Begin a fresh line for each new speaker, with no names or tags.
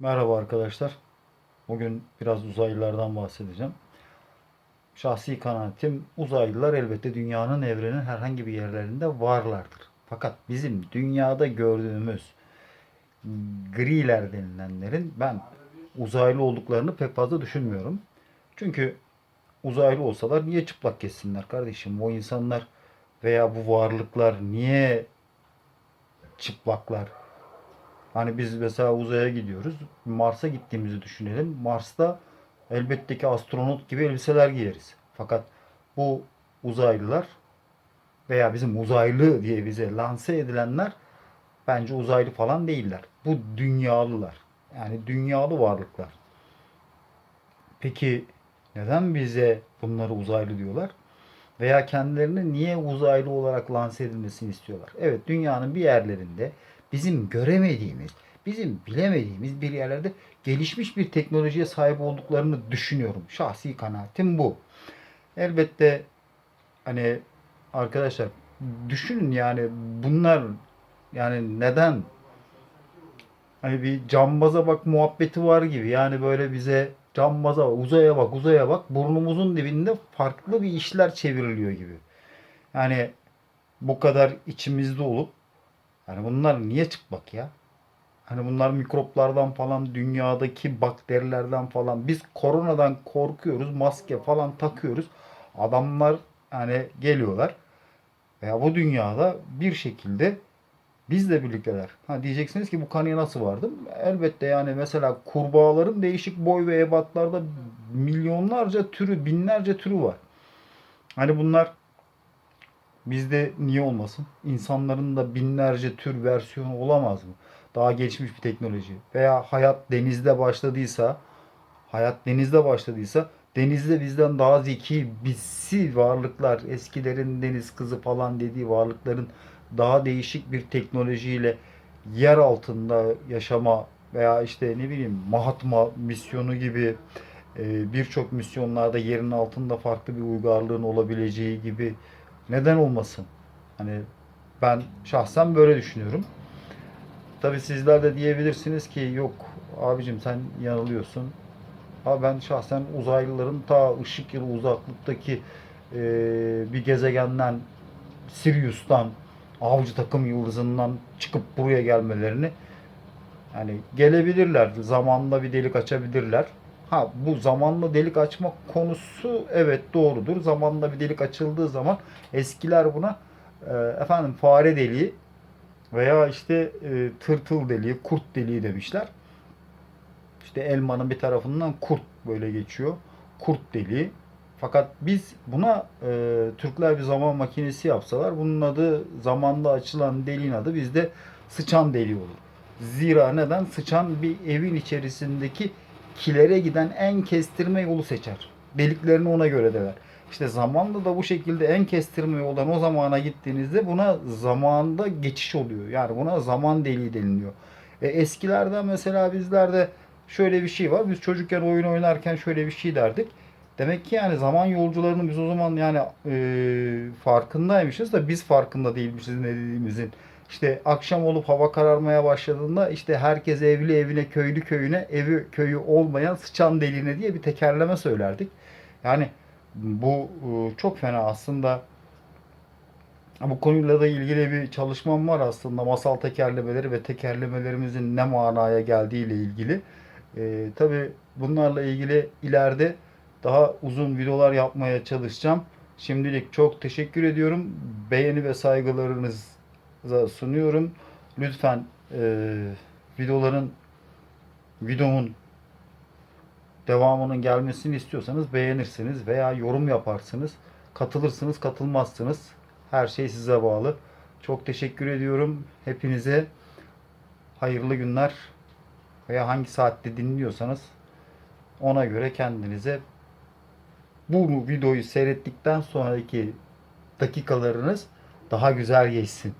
Merhaba arkadaşlar. Bugün biraz uzaylılardan bahsedeceğim. Şahsi kanaatim uzaylılar elbette dünyanın evrenin herhangi bir yerlerinde varlardır. Fakat bizim dünyada gördüğümüz griler denilenlerin ben uzaylı olduklarını pek fazla düşünmüyorum. Çünkü uzaylı olsalar niye çıplak kessinler kardeşim? O insanlar veya bu varlıklar niye çıplaklar? Hani biz mesela uzaya gidiyoruz. Mars'a gittiğimizi düşünelim. Mars'ta elbette ki astronot gibi elbiseler giyeriz. Fakat bu uzaylılar veya bizim uzaylı diye bize lanse edilenler bence uzaylı falan değiller. Bu dünyalılar. Yani dünyalı varlıklar. Peki neden bize bunları uzaylı diyorlar? Veya kendilerini niye uzaylı olarak lanse edilmesini istiyorlar? Evet dünyanın bir yerlerinde bizim göremediğimiz, bizim bilemediğimiz bir yerlerde gelişmiş bir teknolojiye sahip olduklarını düşünüyorum. Şahsi kanaatim bu. Elbette hani arkadaşlar düşünün yani bunlar yani neden hani bir cambaza bak muhabbeti var gibi yani böyle bize cambaza bak uzaya bak uzaya bak burnumuzun dibinde farklı bir işler çevriliyor gibi. Yani bu kadar içimizde olup hani bunlar niye çıplak ya? Hani bunlar mikroplardan falan, dünyadaki bakterilerden falan. Biz koronadan korkuyoruz, maske falan takıyoruz. Adamlar hani geliyorlar. Veya bu dünyada bir şekilde bizle birlikteler. Ha diyeceksiniz ki bu kanıya nasıl vardım? Elbette yani mesela kurbağaların değişik boy ve ebatlarda milyonlarca türü, binlerce türü var. Hani bunlar bizde niye olmasın? İnsanların da binlerce tür versiyonu olamaz mı? Daha gelişmiş bir teknoloji. Veya hayat denizde başladıysa, hayat denizde başladıysa denizde bizden daha zeki bisi varlıklar, eskilerin deniz kızı falan dediği varlıkların daha değişik bir teknolojiyle yer altında yaşama veya işte ne bileyim Mahatma misyonu gibi e, birçok misyonlarda yerin altında farklı bir uygarlığın olabileceği gibi neden olmasın? Hani ben şahsen böyle düşünüyorum. Tabii sizler de diyebilirsiniz ki yok abicim sen yanılıyorsun. Ama ben şahsen uzaylıların ta ışık yılı uzaklıktaki e, bir gezegenden Sirius'tan avcı takım yıldızından çıkıp buraya gelmelerini yani gelebilirler. Zamanla bir delik açabilirler. Ha bu zamanla delik açma konusu evet doğrudur. Zamanla bir delik açıldığı zaman eskiler buna e, efendim fare deliği veya işte e, tırtıl deliği, kurt deliği demişler. İşte elmanın bir tarafından kurt böyle geçiyor. Kurt deliği. Fakat biz buna e, Türkler bir zaman makinesi yapsalar bunun adı zamanda açılan deliğin adı bizde sıçan deliği olur. Zira neden? Sıçan bir evin içerisindeki kilere giden en kestirme yolu seçer. Deliklerini ona göre deler. İşte zamanla da bu şekilde en kestirme yoldan o zamana gittiğinizde buna zamanda geçiş oluyor. Yani buna zaman deliği deniliyor. E, eskilerden mesela bizlerde şöyle bir şey var. Biz çocukken oyun oynarken şöyle bir şey derdik. Demek ki yani zaman yolcularını biz o zaman yani e, farkındaymışız da biz farkında değilmişiz ne dediğimizin. İşte akşam olup hava kararmaya başladığında işte herkes evli evine, köylü köyüne, evi köyü olmayan sıçan deliğine diye bir tekerleme söylerdik. Yani bu e, çok fena aslında. Bu konuyla da ilgili bir çalışmam var aslında. Masal tekerlemeleri ve tekerlemelerimizin ne manaya geldiği ile ilgili. E, tabii bunlarla ilgili ileride daha uzun videolar yapmaya çalışacağım. Şimdilik çok teşekkür ediyorum. Beğeni ve saygılarınıza sunuyorum. Lütfen e, videoların videomun devamının gelmesini istiyorsanız beğenirsiniz veya yorum yaparsınız. Katılırsınız, katılmazsınız. Her şey size bağlı. Çok teşekkür ediyorum. Hepinize hayırlı günler veya hangi saatte dinliyorsanız ona göre kendinize bu videoyu seyrettikten sonraki dakikalarınız daha güzel geçsin.